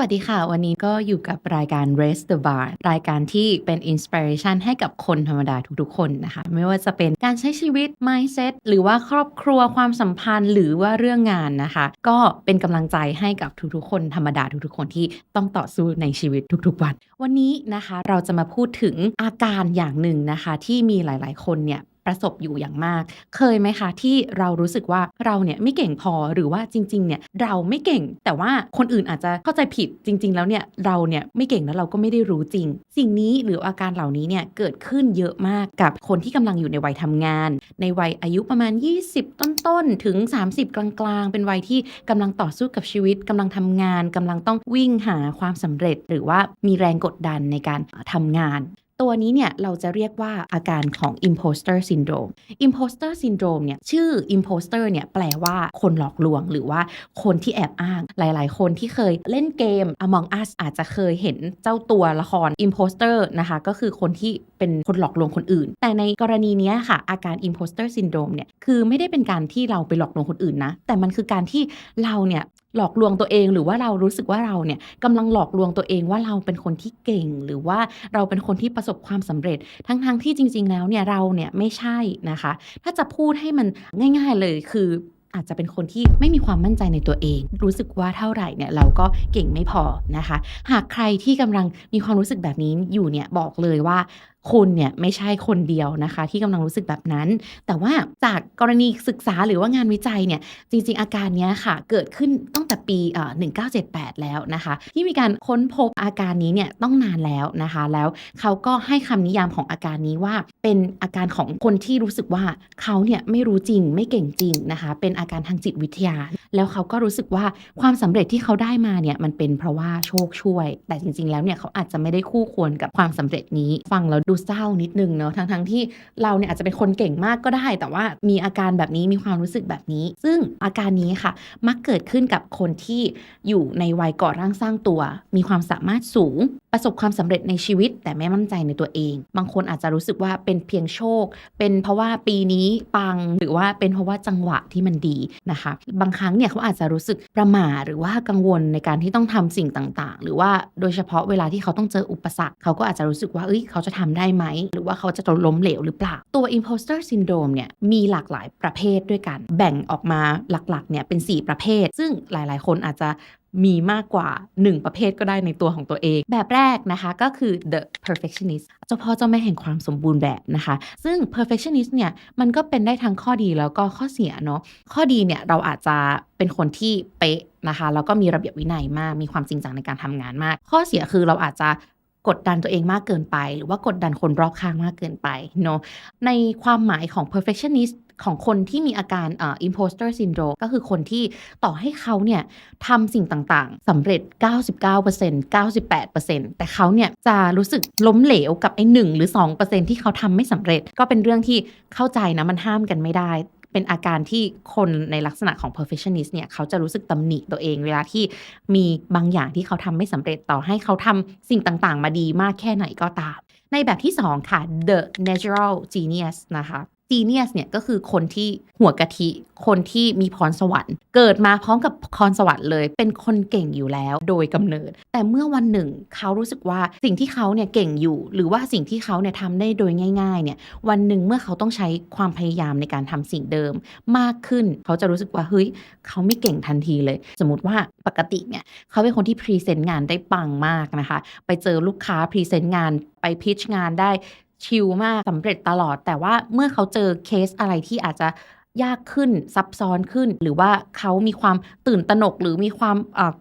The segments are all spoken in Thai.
วัสดีค่ะ วันนี้ก็อยู่กับรายการ Raise the Bar รายการที่เป็น inspiration ให้กับคนธรรมดาทุกๆ คนนะคะ ไม่ว่าจะเป็นการใช้ชีวิต mindset หรือว่าครอบครัวความสัมพันธ์หรือว่าเรื่องงานนะคะ ก็เป็นกำลังใจให้กับทุกๆ คนธรรมดาทุกๆ คนที่ต้องต่อสู้ในชีวิตทุกๆ วัน วันนี้นะคะเราจะมาพูดถึงอาการอย่างหนึ่งนะคะ ที่มีหลายๆ คนเนี่ย ประสบอยู่อย่างมาก เคยไหมคะ ที่เรารู้สึกว่าเราเนี่ยไม่เก่งพอหรือว่าจริงๆเนี่ยเราไม่เก่ง แต่ว่าคนอื่นอาจจะเข้าใจผิดจริง ๆ แล้วเนี่ยเราเนี่ยไม่เก่งแล้วเราก็ไม่ได้รู้จริง สิ่งนี้หรืออาการเหล่านี้เนี่ยเกิดขึ้นเยอะมากกับคนที่กำลังอยู่ในวัยทำงาน ในวัยอายุประมาณ 20 ต้นๆถึง 30 กลางๆ เป็นวัยที่กำลังต่อสู้กับชีวิตกำลังทำงานกำลังต้องวิ่งหาความสำเร็จ หรือว่ามีแรงกดดันในการทำงาน ตัวนี้เนี่ยเราจะเรียกว่าอาการของ imposter syndrome imposter syndrome เนี่ยชื่อ imposter เนี่ยแปลว่าคนหลอกลวงหรือว่าคนที่แอบอ้างหลาย ๆ คนที่เคยเล่นเกม Among Us อาจจะเคยเห็นเจ้าตัวละคร imposter นะคะ ก็คือคนที่เป็นคนหลอกลวงคนอื่น แต่ในกรณีนี้ค่ะ อาการ imposter syndrome เนี่ยคือไม่ได้เป็นการที่เราไปหลอกลวงคนอื่นนะ แต่มันคือการที่เราเนี่ย หลอกลวงตัวเองหรือว่าเรารู้สึกว่าเราเนี่ยกำลังหลอกลวงตัวเองว่าเราเป็นคนที่เก่ง หรือว่าเราเป็นคนที่ประสบความสำเร็จ ทั้งๆทที่จริง ๆ แล้วเนี่ยเราเนี่ยไม่ใช่นะคะ ถ้าจะพูดให้มันง่าย ๆเลยคืออาจจะเป็นคนที่ไม่มีความมั่นใจในตัวเอง รู้สึกว่าเท่าไหร่เนี่ยเราก็เก่งไม่พอนะคะ หากใครที่กำลังมีความรู้สึกแบบนี้อยู่เนี่ยบอกเลยว่า คุณเนี่ยไม่ใช่คนเดียวนะคะ ที่กำลังรู้สึกแบบนั้น แต่ว่าจากกรณีศึกษาหรือว่างานวิจัยเนี่ยจริง ๆ อาการนี้ค่ะ เกิดขึ้นตั้งแต่ปีเอ่อ1978 แล้วนะคะ ที่มีการค้นพบอาการนี้เนี่ยต้องนานแล้วนะคะ แล้วเขาก็ให้คำนิยามของอาการนี้ว่า เป็นอาการของคนที่รู้สึกว่าเขาเนี่ยไม่รู้จริงไม่เก่งจริงนะคะ เป็นอาการทางจิตวิทยา แล้วเขาก็รู้สึกว่าความสำเร็จที่เขาได้มาเนี่ยมันเป็นเพราะว่าโชคช่วย แต่จริง ๆ แล้วเนี่ยเขาอาจจะไม่ได้คู่ควรกับความสำเร็จนี้ ฟังแล้วดูเศร้านิดนึงเนาะทั้งๆที่เราเนี่ยอาจจะเป็นคนเก่งมากก็ได้ แต่ว่ามีอาการแบบนี้มีความรู้สึกแบบนี้ ซึ่งอาการนี้ค่ะ มักเกิดขึ้นกับคนที่อยู่ในวัยก่อร่างสร้างตัว มีความสามารถสูง ประสบความสำเร็จในชีวิต แต่ไม่มั่นใจในตัวเอง บางคนอาจจะรู้สึกว่าเป็นเพียงโชค เป็นเพราะว่าปีนี้ปังหรือว่าเป็นเพราะว่าจังหวะที่มันดีนะคะ บางครั้งเนี่ยเขาอาจจะรู้สึกประหม่าหรือว่ากังวลในการที่ต้องทำสิ่งต่างๆ หรือว่าโดยเฉพาะเวลาที่เขาต้องเจออุปสรรค เขาก็อาจจะรู้สึกว่าเอ้ยเขาจะทำได้ไหม หรือว่าเขาจะล้มเหลวหรือเปล่า ตัว imposter syndrome เนี่ยมีหลากหลายประเภทด้วยกัน แบ่งออกมาหลักๆเนี่ยเป็น 4 ประเภท ซึ่งหลายๆ คนอาจจะ มีมากกว่า 1 ประเภทก็ได้ในตัวของตัวเอง แบบแรกนะคะก็คือ the perfectionist เจ้าพ่อเจ้าแม่แห่งความสมบูรณ์แบบนะคะ ซึ่ง perfectionist เนี่ยมันก็เป็นได้ทั้งข้อดีแล้วก็ข้อเสียเนาะข้อดีเนี่ยเราอาจจะเป็นคนที่เป๊ะนะคะแล้วก็มีระเบียบวินัยมาก มีความจริงจังในการทำงานมาก ข้อเสียคือเราอาจจะกดดันตัวเองมากเกินไป หรือว่ากดดันคนรอบข้างมากเกินไปเนาะในความหมายของ perfectionist ของคนที่มีอาการอ่อ imposter syndrome ก็คือคนที่ต่อให้เขาเนี่ยทำสิ่งต่างๆสำเร็จ 99% 98%แต่เขาเนี่ยจะรู้สึกล้มเหลวกับไอ้1หรือ 2%ที่เขาทำไม่สำเร็จ ก็เป็นเรื่องที่เข้าใจนะมันห้ามกันไม่ได้เป็นอาการที่คนในลักษณะของ perfectionist เนี่ยเขาจะรู้สึกตำหนิตัวเองเวลาที่มีบางอย่างที่เขาทำไม่สำเร็จต่อให้เขาทำสิ่งต่างๆ มาดีมากแค่ไหนก็ตาม ในแบบที่ 2 ค่ะ the natural genius นะคะ genius เนี่ยก็คือคนที่หัวกะทิ คนที่มีพรสวรรค์ เกิดมาพร้อมกับพรสวรรค์เลย เป็นคนเก่งอยู่แล้วโดยกำเนิด แต่เมื่อวันหนึ่งเขารู้สึกว่าสิ่งที่เขาเนี่ยเก่งอยู่ หรือว่าสิ่งที่เขาเนี่ยทำได้โดยง่ายๆเนี่ยวันหนึ่งเมื่อเขาต้องใช้ความพยายามในการทำสิ่งเดิมมากขึ้น เขาจะรู้สึกว่าเฮ้ยเขาไม่เก่งทันทีเลย สมมติว่าปกติเนี่ยเขาเป็นคนที่พรีเซนต์งานได้ปังมากนะคะ ไปเจอลูกค้าพรีเซนต์งานไปพิชงานได้ ชิลมากสำเร็จตลอด แต่ว่าเมื่อเขาเจอเคสอะไรที่อาจจะยากขึ้นซับซ้อนขึ้น หรือว่าเขามีความตื่นตระหนก หรือมีความ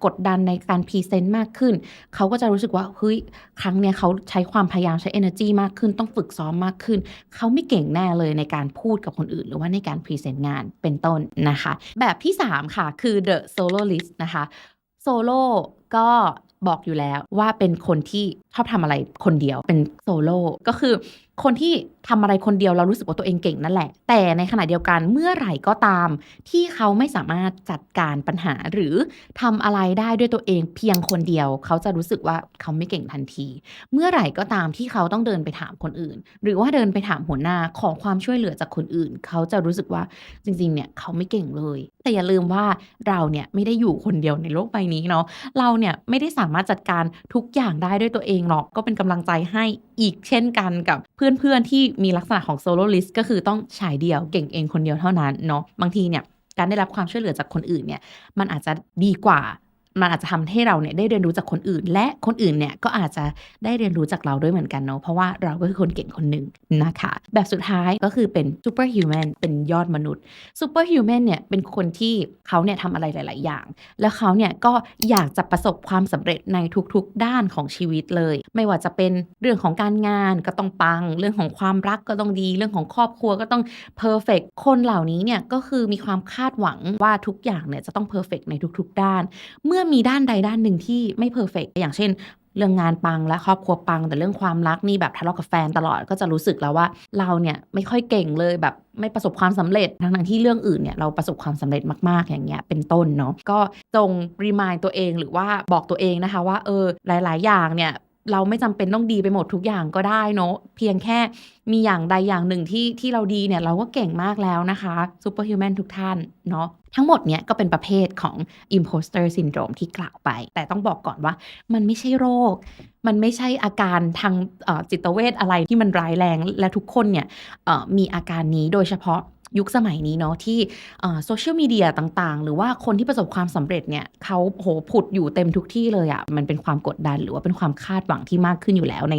กดดันในการพรีเซนต์มากขึ้น เขาก็จะรู้สึกว่าเฮ้ยครั้งเนี้ยเขาใช้ความพยายามใช้ energy มากขึ้น ต้องฝึกซ้อมมากขึ้น เขาไม่เก่งแน่เลยในการพูดกับคนอื่น หรือว่าในการพรีเซนต์งานเป็นต้นนะคะ แบบที่ 3 ค่ะ คือ the soloist นะคะโซโล่ก็ บอกอยู่แล้วว่าเป็นคนที่ชอบทำอะไรคนเดียวเป็นโซโล่ก็คือ คนที่ทำอะไรคนเดียวเรารู้สึกว่าตัวเองเก่งนั่นแหละ แต่ในขณะเดียวกันเมื่อไหร่ก็ตาม ที่เขาไม่สามารถจัดการปัญหาหรือทำอะไรได้ด้วยตัวเองเพียงคนเดียว เขาจะรู้สึกว่าเขาไม่เก่งทันที เมื่อไหร่ก็ตามที่เขาต้องเดินไปถามคนอื่น หรือว่าเดินไปถามหัวหน้าขอความช่วยเหลือจากคนอื่น เขาจะรู้สึกว่าจริงๆ เนี่ยเขาไม่เก่งเลย แต่อย่าลืมว่าเราเนี่ยไม่ได้อยู่คนเดียวในโลกใบนี้เนาะเราเนี่ยไม่ได้สามารถจัดการทุกอย่างได้ด้วยตัวเองหรอกก็เป็นกำลังใจให้อีกเช่นกันกับเพื่อเพื่อนๆที่มีลักษณะของโซโลลิสต์ก็คือต้องฉายเดียวเก่งเองคนเดียวเท่านั้นเนาะบางทีเนี่ยการได้รับความช่วยเหลือจากคนอื่นเนี่ยมันอาจจะดีกว่า มันอาจจะทำให้เราเนี่ยได้เรียนรู้จากคนอื่น และคนอื่นเนี่ยก็อาจจะได้เรียนรู้จากเราด้วยเหมือนกันเนาะเพราะว่าเราก็คือคนเก่งคนหนึ่งนะคะ แบบสุดท้ายก็คือเป็น superhuman เป็นยอดมนุษย์ superhuman เนี่ยเป็นคนที่เขาเนี่ยทำอะไรหลาย ๆ อย่าง แล้วเขาเนี่ยก็อยากจะประสบความสำเร็จในทุก ๆ ด้านของชีวิตเลย ไม่ว่าจะเป็นเรื่องของการงานก็ต้องปัง เรื่องของความรักก็ต้องดี เรื่องของครอบครัวก็ต้อง perfect คนเหล่านี้เนี่ยก็คือมีความคาดหวังว่าทุกอย่างเนี่ยจะต้อง perfect ในทุก ๆ ด้าน เมื่อมีด้านใดด้านหนึ่งที่ไม่เพอร์เฟกอย่างเช่น เรื่องงานปังและครอบครัวปัง แต่เรื่องความรักนี่แบบทะเลาะกับแฟนตลอดก็จะรู้สึกแล้วว่าเราเนี่ยไม่ค่อยเก่งเลยแบบไม่ประสบความสำเร็จทั้งๆที่เรื่องอื่นเนี่ยเราประสบความสำเร็จมากๆอย่างเงี้ยเป็นต้นเนาะก็จงรีมายตัวเองหรือว่าบอกตัวเองนะคะว่าเออหลาย ๆ อย่างเนี่ย เราไม่จำเป็นต้องดีไปหมดทุกอย่างก็ได้เนาะเพียงแค่มีอย่างใดอย่างหนึ่งที่ที่เราดีเนี่ยเราก็เก่งมากแล้วนะคะซูเปอร์ฮิวแมนทุกท่านเนาะทั้งหมดเนี่ยก็เป็นประเภทของ imposter syndrome ที่กล่าวไป แต่ต้องบอกก่อนว่ามันไม่ใช่โรค มันไม่ใช่อาการทางจิตเวชอะไรที่มันร้ายแรง และทุกคนเนี่ยมีอาการนี้โดยเฉพาะ ยุคสมัยนี้เนาะที่โซเชียลมีเดียต่างๆ หรือว่าคนที่ประสบความสำเร็จเนี่ยเขาโหผุดอยู่เต็มทุกที่เลยอะ่ะมันเป็นความกดดันหรือว่าเป็นความคาดหวังที่มากขึ้นอยู่แล้วใน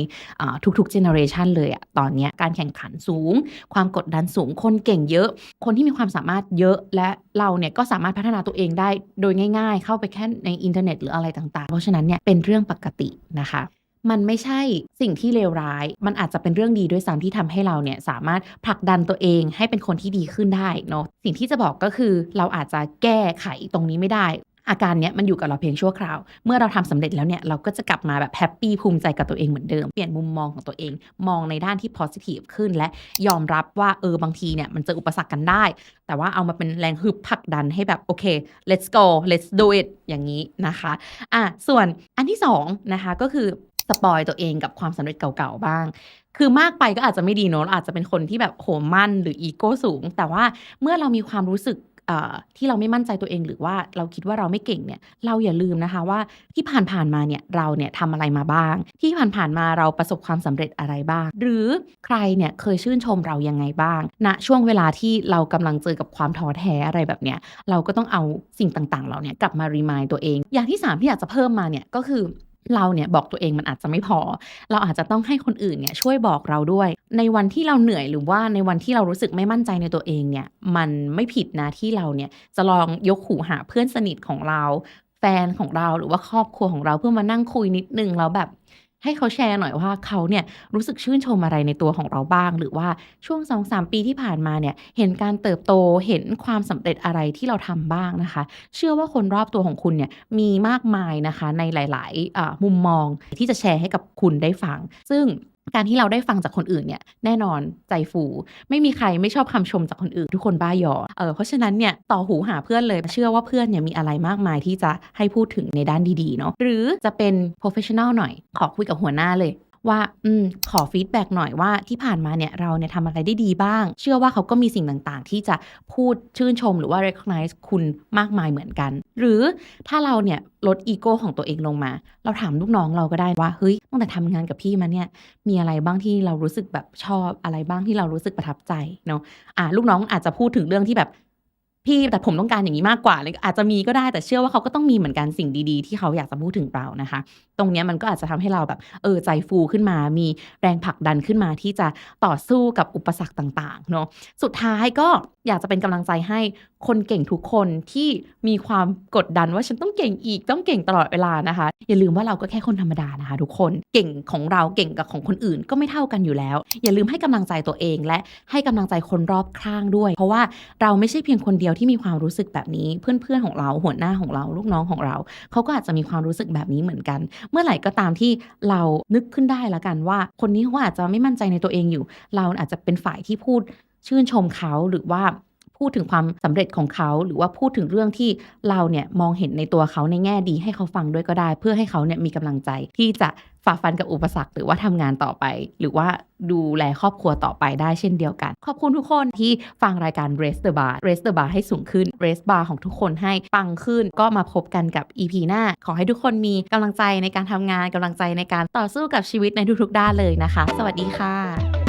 ทุกๆเจเนอเรชันเลยอะ่ะตอนนี้การแข่งขันสูง ความกดดันสูงคนเก่งเยอะ คนที่มีความสามารถเยอะและเราเนี่ยก็สามารถพัฒนาตัวเองได้โดยง่าย ๆ เข้าไปแค่ในอินเทอร์เน็ตหรืออะไรต่างๆ เพราะฉะนั้นเนี่ยเป็นเรื่องปกตินะคะ มันไม่ใช่สิ่งที่เลวร้าย มันอาจจะเป็นเรื่องดีด้วยซ้ำที่ทำให้เราเนี่ยสามารถผลักดันตัวเองให้เป็นคนที่ดีขึ้นได้เนาะ สิ่งที่จะบอกก็คือเราอาจจะแก้ไขตรงนี้ไม่ได้ อาการเนี้ยมันอยู่กับเราเพียงชั่วคราว เมื่อเราทำสำเร็จแล้วเนี่ยเราก็จะกลับมาแบบแฮปปี้ภูมิใจกับตัวเองเหมือนเดิม เปลี่ยนมุมมองของตัวเอง มองในด้านที่ positive ขึ้น และยอมรับว่าเออบางทีเนี่ยมันเจออุปสรรคกันได้ แต่ว่าเอามาเป็นแรงฮึบผลักดันให้แบบโอเค let's go let's do it อย่างนี้นะคะ อะส่วนอันที่สองนะคะก็คือ สปอยตัวเองกับความสำเร็จเก่าๆบ้าง คือมากไปก็อาจจะไม่ดีเนอะเราอาจจะเป็นคนที่แบบโหมั่นหรืออีโก้สูง แต่ว่าเมื่อเรามีความรู้สึกที่เราไม่มั่นใจตัวเองหรือว่าเราคิดว่าเราไม่เก่งเนี่ยเราอย่าลืมนะคะว่าที่ผ่านๆมาเนี่ยเราเนี่ยทำอะไรมาบ้าง ที่ผ่านๆมาเราประสบความสำเร็จอะไรบ้าง หรือใครเนี่ยเคยชื่นชมเรายังไงบ้างณนะช่วงเวลาที่เรากำลังเจอกับความท้อแท้อะไรแบบเนี้ยเราก็ต้องเอาสิ่งต่างๆ เราเนี่ยกลับมารีมายตัวเอง อย่างที่ 3 ที่อยากจะเพิ่มมาเนี่ยก็คือ เราเนี่ยบอกตัวเองมันอาจจะไม่พอ เราอาจจะต้องให้คนอื่นเนี่ยช่วยบอกเราด้วย ในวันที่เราเหนื่อยหรือว่าในวันที่เรารู้สึกไม่มั่นใจในตัวเองเนี่ย มันไม่ผิดนะที่เราเนี่ยจะลองยกหูหาเพื่อนสนิทของเรา แฟนของเราหรือว่าครอบครัวของเราเพื่อมานั่งคุยนิดนึงแล้วแบบ ให้เขาแชร์หน่อยว่าเขาเนี่ยรู้สึกชื่นชมอะไรในตัวของเราบ้าง หรือว่าช่วง2-3ปีที่ผ่านมาเนี่ยเห็นการเติบโตเห็นความสำเร็จอะไรที่เราทำบ้างนะคะ เชื่อว่าคนรอบตัวของคุณเนี่ยมีมากมายนะคะในหลาย ๆ มุมมองที่จะแชร์ให้กับคุณได้ฟัง ซึ่ง การที่เราได้ฟังจากคนอื่นเนี่ยแน่นอนใจฟู ไม่มีใครไม่ชอบคำชมจากคนอื่น ทุกคนบ้าหยอเออเพราะฉะนั้นเนี่ยต่อหูหาเพื่อนเลย เชื่อว่าเพื่อนเนี่ยมีอะไรมากมายที่จะให้พูดถึงในด้านดีๆเนาะหรือจะเป็น professional หน่อย ขอคุยกับหัวหน้าเลย ว่าอืมขอฟีดแบ็กหน่อยว่าที่ผ่านมาเนี่ยเราเนี่ยทำอะไรได้ดีบ้าง เชื่อว่าเขาก็มีสิ่งต่างๆ ที่จะพูดชื่นชมหรือว่า recognize คุณมากมายเหมือนกัน หรือถ้าเราเนี่ยลดอีโก้ของตัวเองลงมา เราถามลูกน้องเราก็ได้ว่าเฮ้ยตั้งแต่ทำงานกับพี่มาเนี่ยมีอะไรบ้างที่เรารู้สึกแบบชอบอะไรบ้างที่เรารู้สึกประทับใจเนาะอ่าลูกน้องอาจจะพูดถึงเรื่องที่แบบ พี่แต่ผมต้องการอย่างนี้มากกว่าเลยอาจจะมีก็ได้แต่เชื่อว่าเขาก็ต้องมีเหมือนกันสิ่งดีๆ ที่เขาอยากจะพูดถึงเรานะคะ ตรงนี้มันก็อาจจะทำให้เราแบบเออใจฟูขึ้นมา มีแรงผลักดันขึ้นมาที่จะต่อสู้กับอุปสรรคต่างๆเนาะสุดท้ายก็อยากจะเป็นกำลังใจให้คนเก่งทุกคนที่มีความกดดันว่าฉันต้องเก่งอีกต้องเก่งตลอดเวลานะคะ อย่าลืมว่าเราก็แค่คนธรรมดานะคะ ทุกคนเก่งของเราเก่งกับของคนอื่นก็ไม่เท่ากันอยู่แล้ว อย่าลืมให้กำลังใจตัวเองและให้กำลังใจคนรอบข้างด้วย เพราะว่าเราไม่ใช่เพียงคนเดียวที่มีความรู้สึกแบบนี้ เพื่อนๆของเราหัวหน้าของเราลูกน้องของเรา เขาก็อาจจะมีความรู้สึกแบบนี้เหมือนกัน เมื่อไหร่ก็ตามที่เรานึกขึ้นได้ล้วกันว่า คนนี้เขาอาจจะไม่มั่นใจในตัวเองอยู่ เราอาจจะเป็นฝ่ายที่พูดชื่นชมเขาหรือว่าพูดถึงความสำเร็จของเขา หรือว่าพูดถึงเรื่องที่เราเนี่ยมองเห็นในตัวเขาในแง่ดีให้เขาฟังด้วยก็ได้ เพื่อให้เขาเนี่ยมีกำลังใจที่จะ ฝ่าฟันกับอุปสรรคหรือว่าทำงานต่อไป หรือว่าดูแลครอบครัวต่อไปได้เช่นเดียวกัน ขอบคุณทุกคนที่ฟังรายการ Raise the Bar Raise the Bar ให้สูงขึ้น Raise Bar ของทุกคนให้ปังขึ้น ก็มาพบกันกับ EP หน้า ขอให้ทุกคนมีกำลังใจในการทำงานกำลังใจในการต่อสู้กับชีวิตในทุกๆด้านเลยนะคะ สวัสดีค่ะ